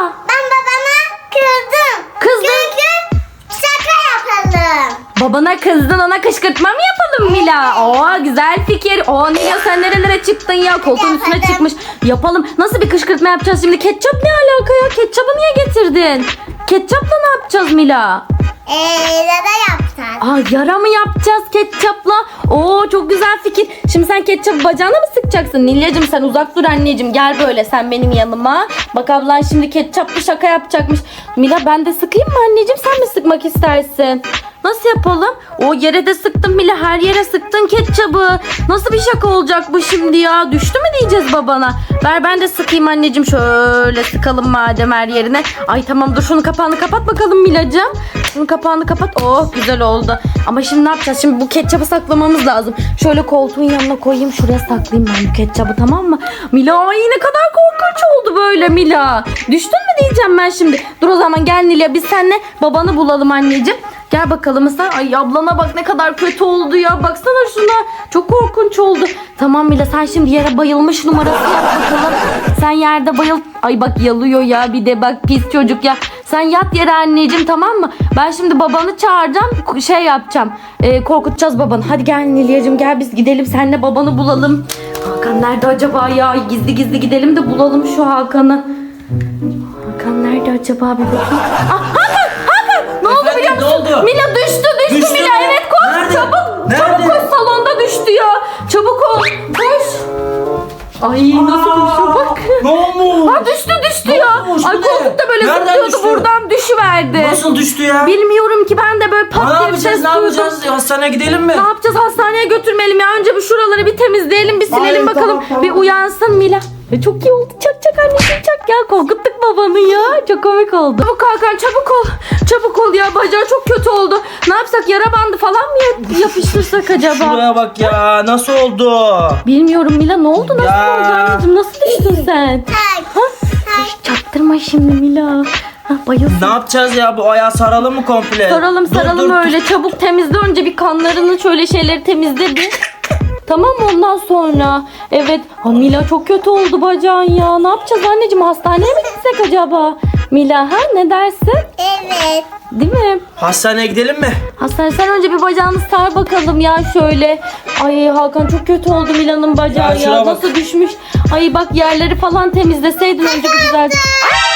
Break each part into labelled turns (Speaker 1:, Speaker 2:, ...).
Speaker 1: Mila?
Speaker 2: Ben babama kızdım.
Speaker 1: Kızdın.
Speaker 2: Çünkü şaka yapalım.
Speaker 1: Babana kızdın ona kışkırtma mı yapalım Mila? Oo güzel fikir. Oo Nilay sen nerelere çıktın ya? Koltuğun üstüne çıkmış. Yapalım. Nasıl bir kışkırtma yapacağız şimdi? Ketçap ne alaka ya? Ketçapı niye getirdin? Ketçapla ne yapacağız Mila?
Speaker 2: Eee dada yapacağız.
Speaker 1: Aa yara mı yapacağız ketçapla? Oo çok güzel fikir. Şimdi sen ketçapı bacağına mı sıkacaksın? Nilyacığım sen uzak dur anneciğim. Gel böyle sen benim yanıma. Bak ablan şimdi ketçaplı şaka yapacakmış. Mila ben de sıkayım mı anneciğim? Sen mi sıkmak istersin? Nasıl yapalım? O yere de sıktın Mila her yere sıktın ketçabı. Nasıl bir şaka olacak bu şimdi ya? Düştü mü diyeceğiz babana? Ver ben de sıkayım anneciğim. Şöyle sıkalım madem her yerine. Ay tamam dur şunun kapağını kapat bakalım Milacığım. Şunun kapağını kapat. Oh güzel oldu. Ama şimdi ne yapacağız? Şimdi bu ketçabı saklamamız lazım. Şöyle koltuğun yanına koyayım. Şuraya saklayayım ben bu ketçabı tamam mı? Mila ay ne kadar korkunç oldu böyle Mila. Düştün mü diyeceğim ben şimdi. Dur o zaman gel Nilya biz seninle babanı bulalım anneciğim. Gel bakalım sen. Ay ablana bak ne kadar kötü oldu ya. Baksana şuna. Çok korkunç oldu. Tamam Mila sen şimdi yere bayılmış numarası yap bakalım. Sen yerde bayıl. Ay bak yalıyor ya bir de bak pis çocuk ya. Sen yat yere anneciğim tamam mı? Ben şimdi babanı çağıracağım. Şey yapacağım. Ee, korkutacağız babanı. Hadi gel Nilyacığım gel biz gidelim. Senle babanı bulalım. Hakan nerede acaba ya? Gizli gizli gidelim de bulalım şu Hakan'ı. Hakan nerede acaba bir bakayım. Ah, Hakan! Hakan! Ne oldu
Speaker 3: Efendim,
Speaker 1: biliyor
Speaker 3: ne
Speaker 1: musun?
Speaker 3: oldu?
Speaker 1: Mila düştü düştü,
Speaker 3: Düştü
Speaker 1: Mila
Speaker 3: mü?
Speaker 1: evet koş
Speaker 3: Nerede?
Speaker 1: çabuk
Speaker 3: Nerede?
Speaker 1: çabuk koş salonda düştü ya. Çabuk ol koş. Ay nasıl koşuyor bak.
Speaker 3: Ne olmuş?
Speaker 1: Ha düştü düştü ya.
Speaker 3: olmuş?
Speaker 1: Ay koltukta böyle
Speaker 3: Nereden
Speaker 1: zıplıyordu
Speaker 3: düştü?
Speaker 1: buradan düşüverdi.
Speaker 3: Nasıl düştü ya?
Speaker 1: Bilmiyorum ki ben de böyle pat
Speaker 3: ne
Speaker 1: diye bir ses
Speaker 3: yapacağız? Ne
Speaker 1: duydum.
Speaker 3: yapacağız? Hastaneye gidelim mi?
Speaker 1: Ne yapacağız? Hastaneye götürmeyelim ya. Önce bir şuraları bir temizleyelim, bir silelim
Speaker 3: Ay,
Speaker 1: bakalım.
Speaker 3: tamam, tamam.
Speaker 1: Bir uyansın Mila. Ya çok iyi oldu. Çak çak anneciğim çak ya. Korkuttuk babanı ya. Çok komik oldu. Çabuk Hakan çabuk ol. Çabuk ol ya. Bacağı çok kötü oldu. Ne yapsak? Yara bandı falan mı yap- yapıştırsak acaba?
Speaker 3: Şuraya bak ya. Nasıl oldu?
Speaker 1: Bilmiyorum Mila. Ne oldu? Nasıl
Speaker 3: Ya.
Speaker 1: oldu anneciğim? Nasıl düştün sen? Ha? Çaktırma şimdi Mila. Ha, bayılsın.
Speaker 3: Ne yapacağız ya? Bu ayağı saralım mı komple?
Speaker 1: Saralım
Speaker 3: Dur,
Speaker 1: saralım
Speaker 3: dur,
Speaker 1: öyle çabuk temizle önce bir kanlarını şöyle şeyleri temizle bir. Tamam mı ondan sonra? Evet. Ha, Mila çok kötü oldu bacağın ya. Ne yapacağız anneciğim hastaneye mi gitsek acaba? Mila ha ne dersin?
Speaker 2: Evet.
Speaker 1: Değil mi?
Speaker 3: Hastaneye gidelim mi?
Speaker 1: Hastane sen önce bir bacağını sar bakalım ya şöyle. Ay Hakan çok kötü oldu Mila'nın bacağı
Speaker 3: Ya
Speaker 1: ya.
Speaker 3: şuna bak.
Speaker 1: Nasıl düşmüş. Ay bak yerleri falan temizleseydin önce bir güzel.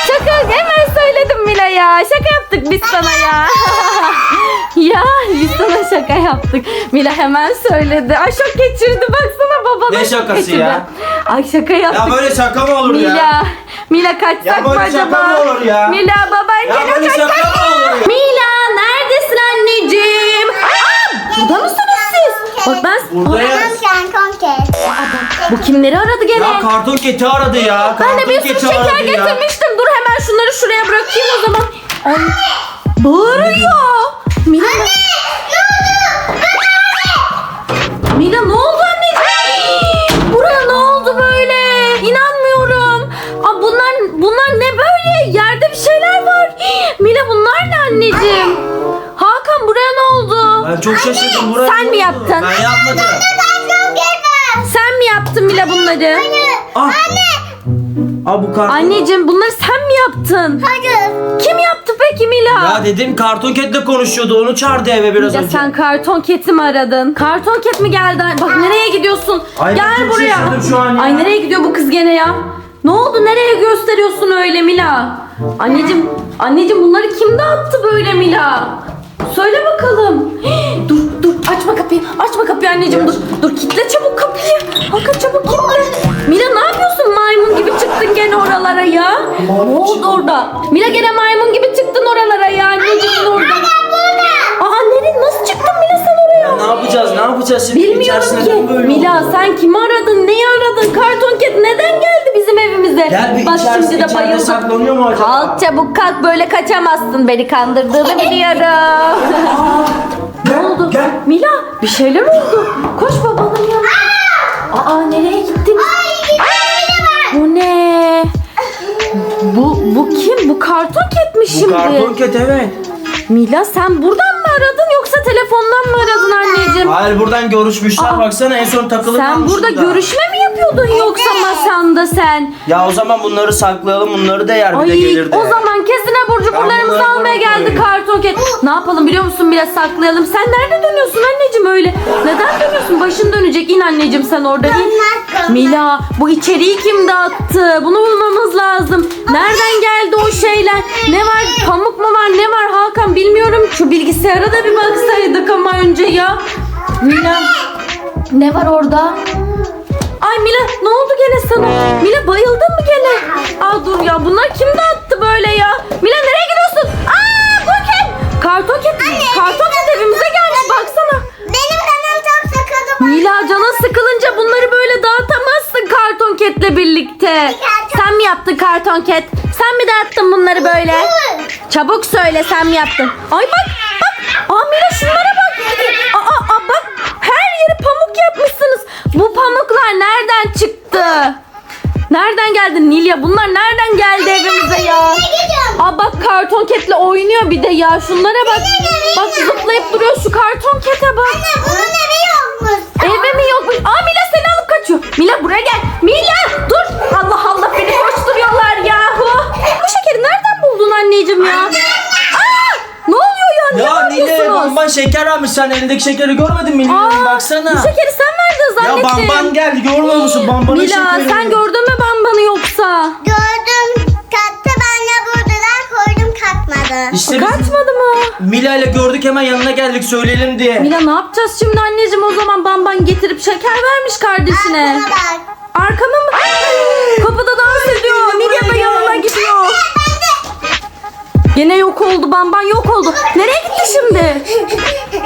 Speaker 1: Şaka hemen söyledim Mila ya. Şaka yaptık biz sana ya. ya biz sana şaka yaptık. Mila hemen söyledi. Ay şok geçirdi baksana babana.
Speaker 3: Ne
Speaker 1: şok
Speaker 3: şakası
Speaker 1: geçirdi.
Speaker 3: ya?
Speaker 1: Ay şaka yaptık.
Speaker 3: Ya böyle şaka mı olur
Speaker 1: Mila.
Speaker 3: ya?
Speaker 1: Mila kaçsak
Speaker 3: Ya
Speaker 1: mı
Speaker 3: böyle
Speaker 1: acaba?
Speaker 3: şaka mı olur ya?
Speaker 1: Mila baban
Speaker 3: Ya böyle şaka mı olur ya?
Speaker 1: Mila neredesin anneciğim? Aa, burada mısınız siz? Bak ben...
Speaker 3: Buradayız.
Speaker 1: Bu kimleri aradı gene?
Speaker 3: Ya karton keti aradı ya.
Speaker 1: ben de
Speaker 3: Karton
Speaker 1: bir sürü şeker
Speaker 3: ya.
Speaker 1: getirmiştim. Dur hemen şunları şuraya bırakayım o zaman. Ay, bağırıyor. Mila. Mila ne oldu anneciğim? Buraya ne oldu böyle? İnanmıyorum. Aa, bunlar bunlar ne böyle? Yerde bir şeyler var. Mila bunlar ne anneciğim? Hakan buraya ne oldu?
Speaker 3: Ben çok şaşırdım. Buraya
Speaker 1: Sen
Speaker 3: ne
Speaker 1: mi
Speaker 3: oldu?
Speaker 1: yaptın?
Speaker 3: Ben yapmadım.
Speaker 1: Sen mi yaptın Mila bunları?
Speaker 3: Ah. Aa bu karton.
Speaker 1: Anneciğim bunları sen mi yaptın?
Speaker 2: Hayır.
Speaker 1: Kim peki Mila?
Speaker 3: Ya dedim karton ketle konuşuyordu. Onu çağırdı eve biraz
Speaker 1: Ya
Speaker 3: önce.
Speaker 1: sen karton keti mi aradın? Karton ket mi geldi? Bak nereye gidiyorsun?
Speaker 3: Ay,
Speaker 1: Gel
Speaker 3: çok
Speaker 1: buraya.
Speaker 3: şaşırdım şu an ya.
Speaker 1: Ay nereye gidiyor bu kız gene ya? Ne oldu? Nereye gösteriyorsun öyle Mila? Anneciğim, anneciğim bunları kim dağıttı böyle Mila? Söyle bakalım. Hii, dur açma kapıyı. Açma kapıyı anneciğim dur. Dur kitle çabuk kapıyı. Hakan çabuk kitle. Mila ne yapıyorsun maymun gibi çıktın gene oralara ya? Ne oldu orada? Mila gene maymun gibi çıktın oralara ya anneciğim orada. Aa nereye nasıl çıktın Mila sen oraya?
Speaker 3: Ya ne yapacağız? Ne yapacağız şimdi?
Speaker 1: Bilmiyorum ki.
Speaker 3: böyle
Speaker 1: Mila
Speaker 3: oldu?
Speaker 1: sen kimi aradın? Neyi aradın? Karton ket neden geldi bizim evimize?
Speaker 3: Gel bir
Speaker 1: Bak
Speaker 3: içerisi,
Speaker 1: şimdi de
Speaker 3: içeride
Speaker 1: bayıldım.
Speaker 3: saklanıyor mu acaba?
Speaker 1: Kalk çabuk kalk böyle kaçamazsın beni kandırdığını biliyorum. Ne oldu?
Speaker 3: gel.
Speaker 1: Mila bir şeyler oldu. Koş babanın yanına. Aa nereye gittin? Bu ne? Bu bu kim? Bu karton ket mi
Speaker 3: Bu
Speaker 1: şimdi?
Speaker 3: karton ket evet.
Speaker 1: Mila sen buradan mı aradın yoksa telefondan mı aradın anneciğim?
Speaker 3: Hayır buradan görüşmüşler.
Speaker 1: Aa.
Speaker 3: Baksana en son takılı
Speaker 1: Sen burada görüşme mi yapıyordun yoksa masanda sen?
Speaker 3: Ya o zaman bunları saklayalım bunları da yer bir de
Speaker 1: Ay
Speaker 3: gelirdi.
Speaker 1: o zaman kesin abur cuburlarımızı
Speaker 3: bunları
Speaker 1: almaya geldi karton ket. Ne yapalım biliyor musun biraz saklayalım. Sen nerede dönüyorsun anneciğim öyle? Neden dönüyorsun? Başın dönecek. İn anneciğim sen orada in.
Speaker 2: Dönmez, dönmez.
Speaker 1: Mila bu içeriği kim dağıttı? Bunu bulmamız lazım. Nereden geldi o şeyler? Ne var? Pamuk mu var? Ne var Hakan bilmiyorum. Şu bilgisayara da bir baksaydık ama önce ya. Mila ne var orada? Ay Mila ne oldu gene sana? Mila bayıldın mı gene? Aa dur ya bunlar kim dağıttı böyle ya? Mila nereye gidiyorsun? Aa bu kim? Karton ket, karton ket evimize gelmiş baksana.
Speaker 2: Benim kanım çok sıkıldı.
Speaker 1: Mila canın sıkılınca bunları böyle dağıtamazsın karton ketle birlikte. Sen mi yaptın karton ket? Sen mi dağıttın bunları böyle? Çabuk söyle sen mi yaptın? Ay bak. Aa Mila şunlara bak. Aa, aa bak her yeri pamuk yapmışsınız. Bu pamuklar nereden çıktı? Nereden geldi Nilya? Bunlar nereden geldi evimize ya? Aa bak karton ketle oynuyor bir de ya. Şunlara bak. Bak zıplayıp duruyor şu karton kete bak.
Speaker 2: Anne bunun evi yokmuş.
Speaker 1: Eve mi yokmuş? Aa Mila seni alıp kaçıyor. Mila buraya gel. Mila
Speaker 3: bamban şeker almış sen elindeki şekeri görmedin mi Nile
Speaker 1: Aa,
Speaker 3: baksana.
Speaker 1: Bu şekeri sen verdin
Speaker 3: Ya
Speaker 1: zannettim.
Speaker 3: bamban geldi görmüyor musun bambanın
Speaker 1: Mila
Speaker 3: şekeri.
Speaker 1: sen gördün mü bambanı yoksa?
Speaker 2: Gördüm. Kattı ben de buradalar koydum katmadı.
Speaker 3: İşte biz
Speaker 1: Kaçmadı mı?
Speaker 3: Mila ile gördük hemen yanına geldik söyleyelim diye.
Speaker 1: Mila ne yapacağız şimdi anneciğim o zaman bamban getirip şeker vermiş kardeşine.
Speaker 2: Buna bak.
Speaker 1: Arkama mı? Kapıda dans Yine yok oldu bamban yok oldu. Nereye gitti şimdi?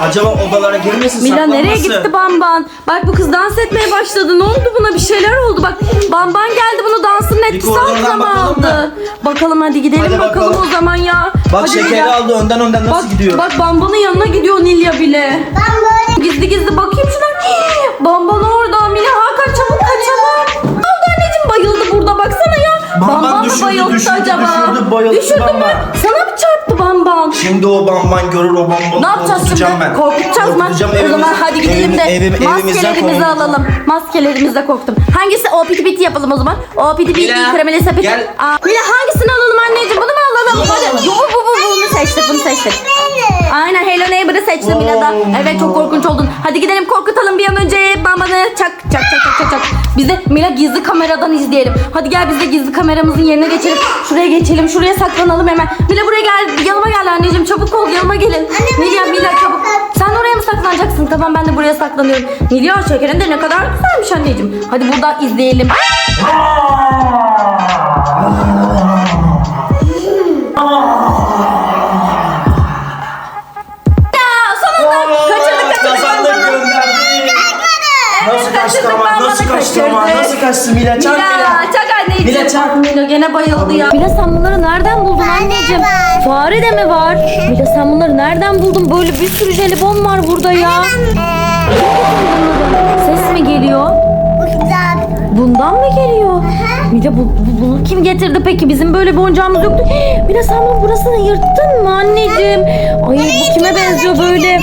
Speaker 3: Acaba odalara girmesin
Speaker 1: Mila nereye gitti bamban? Bak bu kız dans etmeye başladı. Ne oldu buna? Bir şeyler oldu. Bak bamban geldi bunu dansın etkisi
Speaker 3: koridordan
Speaker 1: altına mı
Speaker 3: bakalım
Speaker 1: aldı? Bakalım hadi gidelim
Speaker 3: Hadi
Speaker 1: bakalım.
Speaker 3: bakalım.
Speaker 1: o zaman ya.
Speaker 3: Bak
Speaker 1: Hadi
Speaker 3: şekeri
Speaker 1: Nilya.
Speaker 3: aldı önden önden nasıl
Speaker 1: Bak,
Speaker 3: gidiyor.
Speaker 1: bak bambanın yanına gidiyor Nilya bile.
Speaker 2: Ben böyle
Speaker 1: Gizli gizli bakayım şuna. Hii, Bamban orada. Mila Hakan çabuk kaçalım. Ne oldu anneciğim bayıldı burada baksana ya.
Speaker 3: Bamban düşürdü,
Speaker 1: bayıldı
Speaker 3: düşürdü,
Speaker 1: acaba?
Speaker 3: düşürdü, bayıldı
Speaker 1: Düşürdü mü?
Speaker 3: Bamban.
Speaker 1: Sana mı çarptı bamban?
Speaker 3: Şimdi o bamban görür o bambanı
Speaker 1: Ne yapacağız şimdi?
Speaker 3: korkutacağım ben.
Speaker 1: Korkutacağız mı?
Speaker 3: Korkutacağım,
Speaker 1: o zaman
Speaker 3: evimizi-
Speaker 1: hadi gidelim de
Speaker 3: evimi- evim- evimizden
Speaker 1: maskelerimizi
Speaker 3: kovun.
Speaker 1: alalım. Maskelerimizi korktum. Hangisi? O piti piti yapalım o zaman. O piti piti
Speaker 3: Mila,
Speaker 1: kremeli sepeti.
Speaker 3: gel.
Speaker 1: Aa, Mila hangisini alalım anneciğim? Bunu mu alalım? Hadi.
Speaker 3: alalım.
Speaker 1: Bu bu bu bu bunu seçtik bunu seçtik. Aynen Hello Neighbor'ı seçtim. Mila da. Evet çok korkunç oldun. Hadi gidelim korkutalım bir an önce. Bambanı çak çak çak çak çak çak. Biz de Mila gizli kameradan izleyelim. Hadi gel biz de gizli kameramızın yerine geçelim. Şuraya geçelim. Şuraya saklanalım hemen. Mila buraya gel. Yanıma gel anneciğim. Çabuk ol yanıma gelin.
Speaker 2: Anne,
Speaker 1: Mila Mila çabuk. Sen oraya mı saklanacaksın? Tamam ben de buraya saklanıyorum. Mila şekerin de ne kadar güzelmiş anneciğim. Hadi buradan izleyelim.
Speaker 3: Kaçtı ama
Speaker 1: bambanı
Speaker 3: nasıl kaçtı ama
Speaker 1: kaçırdık.
Speaker 3: nasıl kaçtı Mila çak
Speaker 1: Mila,
Speaker 3: Mila.
Speaker 1: çak anneciğim.
Speaker 3: Mila, çak.
Speaker 1: Mila gene bayıldı ya. Mila sen bunları nereden buldun anneciğim?
Speaker 2: var.
Speaker 1: Fare de mi var? Mila sen bunları nereden buldun? Böyle bir sürü jelibon var burada ya.
Speaker 2: Eee,
Speaker 1: Ses mi geliyor? Bundan mı geliyor? Mila bu, bu- bunu kim getirdi peki? Bizim böyle bir oyuncağımız yoktu. Hii, Mila sen bunun burasını yırttın mı anneciğim? Ay bu kime benziyor böyle?
Speaker 2: Ya.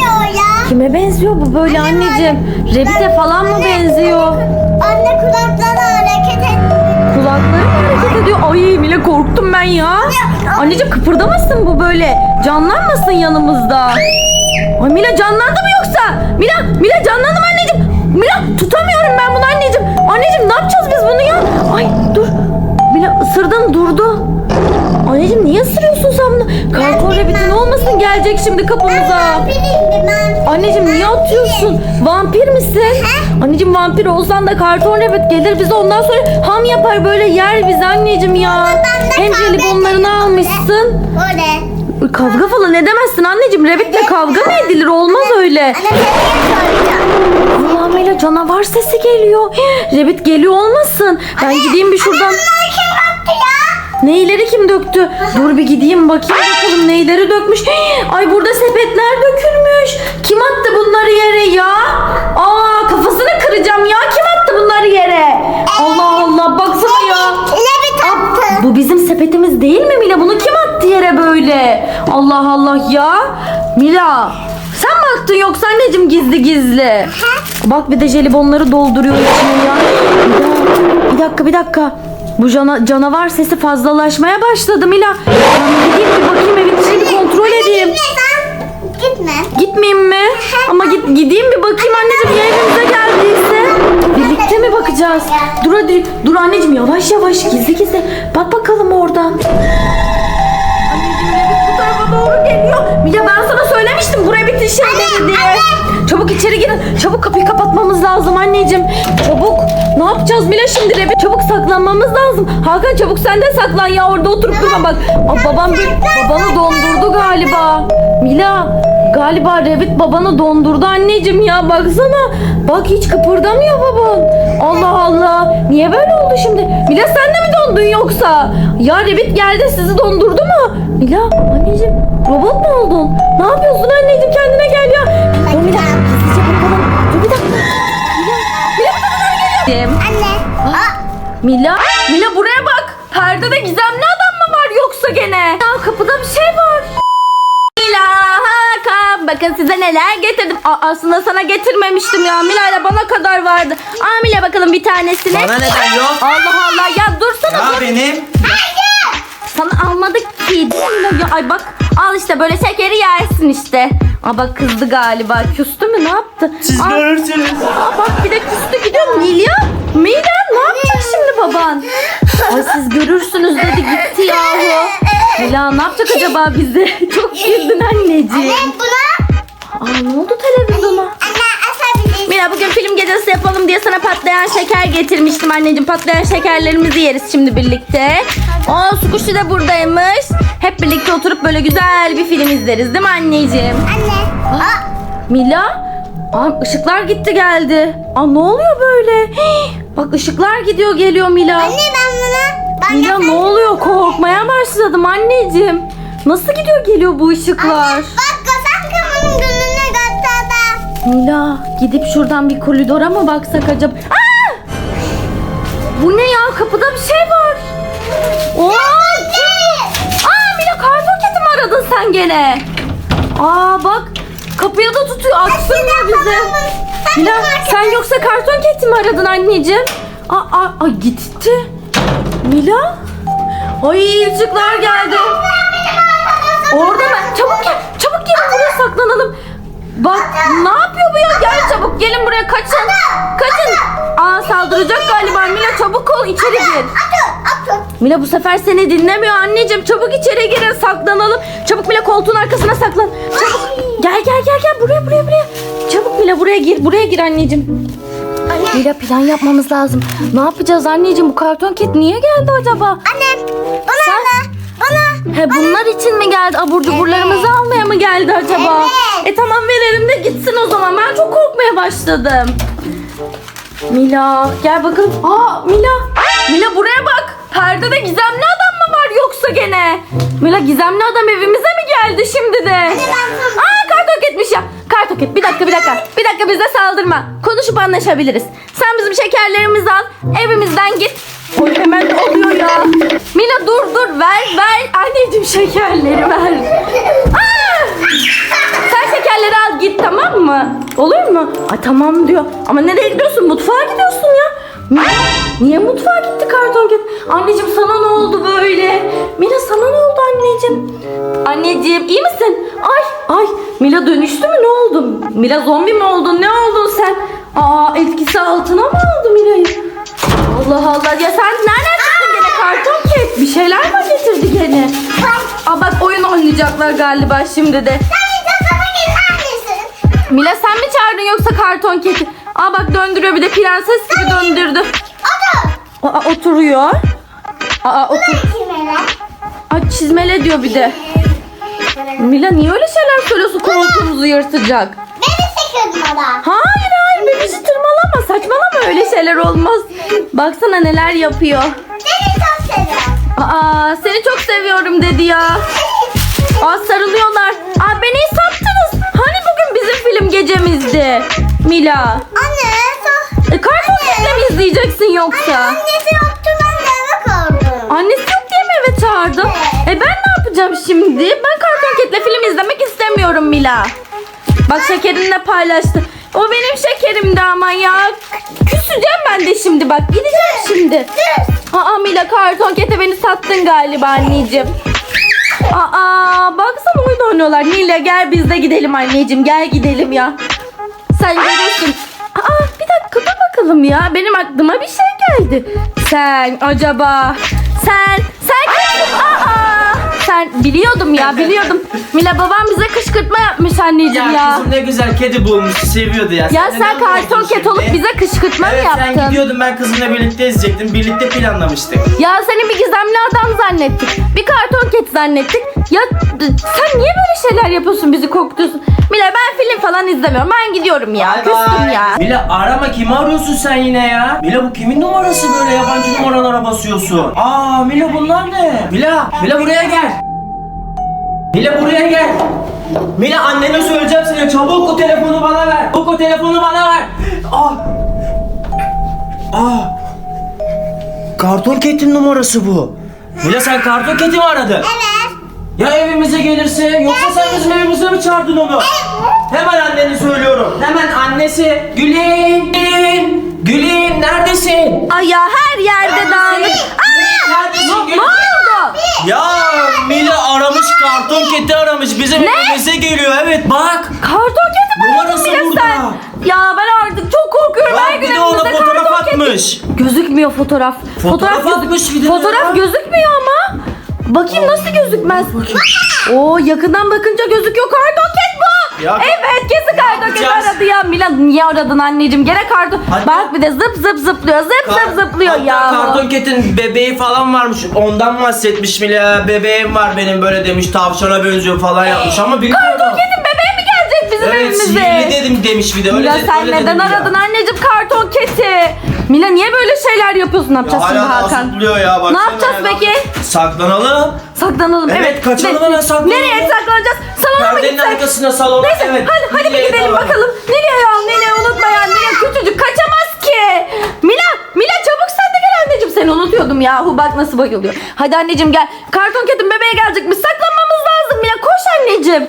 Speaker 1: Kime benziyor bu böyle anneciğim? Rabbit'e falan mı benziyor?
Speaker 2: Anne kulakları hareket et.
Speaker 1: Kulakları mı hareket ediyor? Ay Mila korktum ben ya. Anneciğim kıpırdamasın bu böyle. Canlanmasın yanımızda. Ay Mila canlandı mı yoksa? Mila, Mila canlandı mı anneciğim? Mila tutamıyorum ben bunu anneciğim. Anneciğim ne yapacağız biz bunu ya? Ay dur. Mila ısırdın durdu. Anneciğim niye ısırıyorsun sen bunu? Rabbitin olmasın gelecek şimdi kapımıza. Anneciğim niye atıyorsun? Vampir misin? Anneciğim vampir olsan da karton rabbit gelir bize ondan sonra ham yapar böyle yer biz anneciğim ya. Hem jelibonlarını almışsın.
Speaker 2: Öyle.
Speaker 1: Kavga falan edemezsin anneciğim. Rabbitle kavga mı edilir? Olmaz öyle.
Speaker 2: Anne soracağım.
Speaker 1: Allah'ım canavvar sesi geliyor. Rabbit geliyor olmasın. Ben gideyim bir şuradan.
Speaker 2: Ya?
Speaker 1: Neyleri kim döktü? Dur bir gideyim bakayım bakalım neyleri dökmüş. Ay burada sepetler dökülmüş. Kim attı bunları yere ya? Aa kafasını kıracağım ya. Kim attı bunları yere? Allah Allah baksana ya. Bu bizim sepetimiz değil mi Mila? Bunu kim attı yere böyle? Allah Allah ya. Mila sen mi attın yoksa anneciğim gizli gizli? Bak bir de jelibonları dolduruyor içine ya. Bir dakika bir dakika. Bu cana- canavar sesi fazlalaşmaya başladı Mila. Ben gideyim bir bakayım evin bir kontrol edeyim.
Speaker 2: Gitme.
Speaker 1: Gitmeyeyim mi? Ama git gideyim bir bakayım anneciğim ya evimize geldiyse. Birlikte mi bakacağız? Dur hadi. Dur anneciğim yavaş yavaş gizli gizli. Bak bakalım oradan. Anneciğim bu tarafa doğru geliyor. Mila ben söylemiştim buraya bir şeyleri diye. Çabuk içeri girin. Çabuk kapıyı kapatmamız lazım anneciğim. Çabuk. Ne yapacağız Mila şimdi Levit? Çabuk saklanmamız lazım. Hakan çabuk sen de saklan ya orada oturup durma bak. Aa, babam bir babanı dondurdu galiba. Mila galiba Revit babanı dondurdu anneciğim ya baksana. Bak hiç kıpırdamıyor baban. Allah Allah. Niye böyle oldu şimdi? Mila sen de mi dondun yoksa? Ya Revit geldi sizi dondurdu mu? Mila anneciğim robot mu oldun? Ne yapıyorsun anneciğim kendine gel ya. Dur Mila gizlice bakalım. Dur bir dakika. Mila, Mila bu tarafa geliyor.
Speaker 2: Anne. Aa,
Speaker 1: Mila, Mila buraya bak. Perdede gizemli adam mı var yoksa gene? Ya kapıda bir şey var. Bakın size neler getirdim. Aa, aslında sana getirmemiştim ya. Mila ile bana kadar vardı. Aa Mila bakalım bir tanesini.
Speaker 3: Bana neden yok?
Speaker 1: Allah Allah ya dursana
Speaker 3: Ya
Speaker 1: dur.
Speaker 3: benim.
Speaker 1: Sana almadık ki. Ya ay bak al işte böyle şekeri yersin işte. Aa bak kızdı galiba. Küstü mü ne yaptı?
Speaker 3: Siz
Speaker 1: Aa,
Speaker 3: görürsünüz.
Speaker 1: Aa, bak bir de küstü gidiyor. Nilya, Mila ne yapacak şimdi baban? Ay siz görürsünüz dedi gitti yahu. Mila ne yapacak acaba bize? Çok güldün anneciğim.
Speaker 2: anne buna.
Speaker 1: Aa ne oldu televizyona?
Speaker 2: Anne.
Speaker 1: Mila bugün film gecesi yapalım diye sana patlayan şeker getirmiştim anneciğim. Patlayan şekerlerimizi yeriz şimdi birlikte. Aa Sukuşu da buradaymış. Hep birlikte oturup böyle güzel bir film izleriz değil mi anneciğim?
Speaker 2: Anne. Aa,
Speaker 1: Mila? Aa, ışıklar gitti geldi. Aa ne oluyor böyle? Hii, bak ışıklar gidiyor geliyor Mila.
Speaker 2: anne ben buna. Ben
Speaker 1: Mila ne oluyor? Korkmaya başladım anneciğim. Nasıl gidiyor geliyor bu ışıklar?
Speaker 2: Bak Gazan Kamu'nun
Speaker 1: Mila gidip şuradan bir koridora mı baksak acaba? Aa! Bu ne ya? Kapıda bir şey var. Aa, Aa Mila karton keti mi aradın sen gene? Aa bak kapıya da tutuyor. Açsana bize. Mila sen yoksa karton keti mi aradın anneciğim? Aa, aa, aa gitti. Mila? Ay ışıklar geldi. Orada mı? Çabuk gel. Çabuk gelin buraya saklanalım. Bak ne yapıyor bu ya? Gel çabuk gelin buraya kaçın. Kaçın. Aa saldıracak galiba Mila çabuk ol içeri gir. Mila bu sefer seni dinlemiyor anneciğim. Çabuk içeri girin saklanalım. Çabuk Mila koltuğun arkasına saklan. Çabuk. Gel gel gel gel buraya buraya buraya. Çabuk Mila buraya gir. Buraya gir anneciğim.
Speaker 2: Anne.
Speaker 1: Mila plan yapmamız lazım. Ne yapacağız anneciğim? Bu karton ket niye geldi acaba?
Speaker 2: Anne. Bana
Speaker 1: Sen-
Speaker 2: bana. Bana.
Speaker 1: He bunlar için mi geldi? Abur cuburlarımızı almaya mı geldi acaba?
Speaker 2: Evet.
Speaker 1: E tamam verelim de gitsin o zaman. Ben çok korkmaya başladım. Mila gel bakalım. Aa Mila. Mila buraya bak. Perdede gizemli adam mı var yoksa gene? Mila gizemli adam evimize mi geldi şimdi de? Aa kartoket ya. Kartoket bir dakika bir dakika. Bir dakika bize saldırma. Konuşup anlaşabiliriz. Sen bizim şekerlerimizi al. Evimizden git. Oy hemen oluyor ya. Mila dur dur ver ver. Anneciğim şekerleri ver. Aa! Sen şekerleri al git tamam mı? Olur mu? Ay tamam diyor. Ama nereye gidiyorsun? Mutfağa gidiyorsun ya. Mila, niye mutfağa gitti karton ket? Anneciğim sana ne oldu böyle? Mila sana ne oldu anneciğim? Anneciğim iyi misin? Ay ay Mila dönüştü mü ne oldu? Mila zombi mi oldun? Ne oldun sen? Aa etkisi altına mı aldı Mila'yı? Allah Allah ya sen nereden çıktın gene karton ket? Bir şeyler mi getirdi gene? Aa bak oyun oynayacaklar galiba şimdi de. Mila sen mi çağırdın yoksa karton keti? Aa bak döndürüyor bir de prenses gibi döndürdü.
Speaker 2: Otur.
Speaker 1: Aa oturuyor. Aa otur. Aa çizmele diyor bir de. Mila niye öyle şeyler söylüyorsun koltuğumuzu yırtacak?
Speaker 2: Beni sıkın bana.
Speaker 1: Hayır hayır bebici tırmalama saçmalama öyle şeyler olmaz. Baksana neler yapıyor.
Speaker 2: Seni çok seviyorum.
Speaker 1: Aa seni çok seviyorum dedi ya. Aa sarılıyorlar. Aa beni sattınız. Hani bugün bizim film gecemizdi. Mila.
Speaker 2: Anne. So
Speaker 1: E, karton ketle mi izleyeceksin yoksa?
Speaker 2: annesi yoktu ben de eve kaldım.
Speaker 1: Annesi yok diye mi eve çağırdın? E ben ne yapacağım şimdi? Ben ketle film izlemek istemiyorum Mila. Bak şekerini de paylaştı. O benim şekerimdi ama ya. Küseceğim ben de şimdi bak. Gideceğim şimdi. Aa Mila karton kete beni sattın galiba anneciğim. Aa baksana oyun oynuyorlar. Nilya gel biz de gidelim anneciğim. Gel gidelim ya. Sen görürsün. Aa bir dakika dur bakalım ya. Benim aklıma bir şey geldi. Sen acaba sen biliyordum ya biliyordum. Mila babam bize kışkırtma yapmış anneciğim
Speaker 3: Ya,
Speaker 1: ya.
Speaker 3: kızım ne güzel kedi bulmuş seviyordu ya.
Speaker 1: Ya sen
Speaker 3: ne
Speaker 1: karton ket olup bize kışkırtma mı
Speaker 3: Evet sen
Speaker 1: yaptın?
Speaker 3: gidiyordun ben kızımla birlikte izleyecektim. Birlikte planlamıştık.
Speaker 1: Ya seni bir gizemli adam zannettik. Bir karton ket zannettik. Ya sen niye böyle şeyler yapıyorsun bizi korkutuyorsun? Mila ben film falan izlemiyorum. Ben gidiyorum ya.
Speaker 3: Bay
Speaker 1: Küstüm
Speaker 3: bay.
Speaker 1: ya.
Speaker 3: Mila arama kimi arıyorsun sen yine ya? Mila bu kimin numarası böyle yabancı numaralara basıyorsun? Aa Mila bunlar ne? Mila, Mila buraya gel. Mila buraya gel. Mila annene söyleyeceğim sana çabuk o telefonu bana ver. Çabuk o telefonu bana ver. Ah. Ah. Karton Cat'in numarası bu. Mila sen Karton Cat'i mi aradın?
Speaker 2: Evet.
Speaker 3: Ya evimize gelirse yoksa sen bizim evimize mi çağırdın onu? Hemen anneni söylüyorum. Hemen annesi. Gülün. Gülün. Gülün neredesin?
Speaker 1: Ay ya her yerde dağınık.
Speaker 3: Neredesin Gülün?
Speaker 1: Ne oldu?
Speaker 3: Ya Mila aramış karton keti aramış bizim evimize geliyor evet bak.
Speaker 1: Karton keti mi
Speaker 3: Numarası
Speaker 1: bile
Speaker 3: burada.
Speaker 1: sen? Ya ben artık çok korkuyorum. her
Speaker 3: Bak
Speaker 1: gün
Speaker 3: bir de ona fotoğraf
Speaker 1: karton keti-
Speaker 3: atmış.
Speaker 1: Gözükmüyor fotoğraf.
Speaker 3: Fotoğraf
Speaker 1: gözük-
Speaker 3: atmış bir de
Speaker 1: Fotoğraf
Speaker 3: ya.
Speaker 1: gözükmüyor ama. Bakayım nasıl gözükmez. Oo yakından bakınca gözüküyor. Karton.
Speaker 3: Ya-
Speaker 1: evet kesin ket
Speaker 3: yapacağız?
Speaker 1: aradı ya. Milan niye aradın anneciğim? Gene.
Speaker 3: Hadi.
Speaker 1: Bak bir de zıp zıp zıplıyor. Zıp zıp zıplıyor
Speaker 3: Hatta
Speaker 1: ya.
Speaker 3: karton ketin bebeği falan varmış. Ondan bahsetmiş Mila. Bebeğim var benim böyle demiş. Tavşana benziyor falan yapmış ama bilmiyorum.
Speaker 1: Karton bizim
Speaker 3: Evet
Speaker 1: evimize?
Speaker 3: sihirli dedim demiş bir de. Öyle
Speaker 1: Mila
Speaker 3: de-
Speaker 1: sen
Speaker 3: öyle
Speaker 1: neden
Speaker 3: dedim ya.
Speaker 1: aradın anneciğim karton keti? Mila niye böyle şeyler yapıyorsun? Ne yapacağız şimdi
Speaker 4: Hala daha
Speaker 1: Hakan?
Speaker 4: ya.
Speaker 1: Ne
Speaker 4: baksana
Speaker 1: yapacağız
Speaker 4: ya.
Speaker 1: peki?
Speaker 3: Saklanalım.
Speaker 1: Saklanalım. Evet.
Speaker 3: Evet, kaçalım
Speaker 1: Ne-
Speaker 3: hemen, saklanalım.
Speaker 1: Nereye saklanacağız? Salona mı
Speaker 3: Perdenin
Speaker 1: gitsek?
Speaker 3: arkasına salona.
Speaker 1: Neyse
Speaker 3: evet.
Speaker 1: hadi, hadi bir gidelim
Speaker 3: doğru?
Speaker 1: bakalım. Nereye ya? Nereye unutma ya? Nereye küçücük kaçamaz ki. Mila, Mila çabuk sen de gel anneciğim. Seni unutuyordum yahu bak nasıl bayılıyor. Hadi anneciğim gel. Karton ketin bebeğe gelecekmiş. Saklanmamız lazım Mila. Koş anneciğim.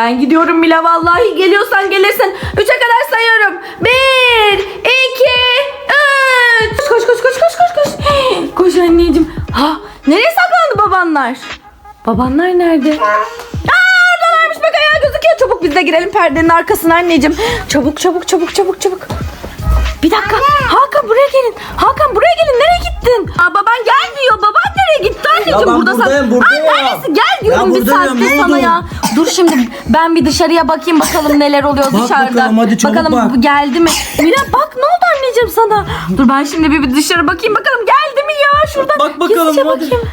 Speaker 1: Ben gidiyorum Mila vallahi geliyorsan gelirsin. Üçe kadar sayıyorum. Bir, iki, üç. Koş koş koş koş koş koş. Koş anneciğim. Ha, nereye saklandı babanlar? Babanlar nerede? Aa oradalarmış bak ayağı gözüküyor. Çabuk biz de girelim perdenin arkasına anneciğim. Çabuk çabuk çabuk çabuk çabuk. Bir dakika. Hakan buraya gelin. Hakan buraya gelin. Nereye gittin? Aa, baban gel diyor. Baban nereye gitti anneciğim?
Speaker 3: Ben
Speaker 1: burada
Speaker 3: buradayım, buradayım.
Speaker 1: Aa, neredesin? Gel diyorum bir
Speaker 3: buradayım,
Speaker 1: saattir
Speaker 3: ne
Speaker 1: sana
Speaker 3: oldu?
Speaker 1: ya. Dur şimdi ben bir dışarıya bakayım bakalım neler oluyor
Speaker 3: Bak
Speaker 1: dışarıda.
Speaker 3: bakalım, hadi çabuk
Speaker 1: bakalım
Speaker 3: bak.
Speaker 1: bu geldi mi? Mira bak ne oldu anneciğim sana? Dur ben şimdi bir, bir dışarı bakayım bakalım geldi mi ya? Şuradan
Speaker 3: Bak bakalım,
Speaker 1: gizlice
Speaker 3: hadi.
Speaker 1: bakayım.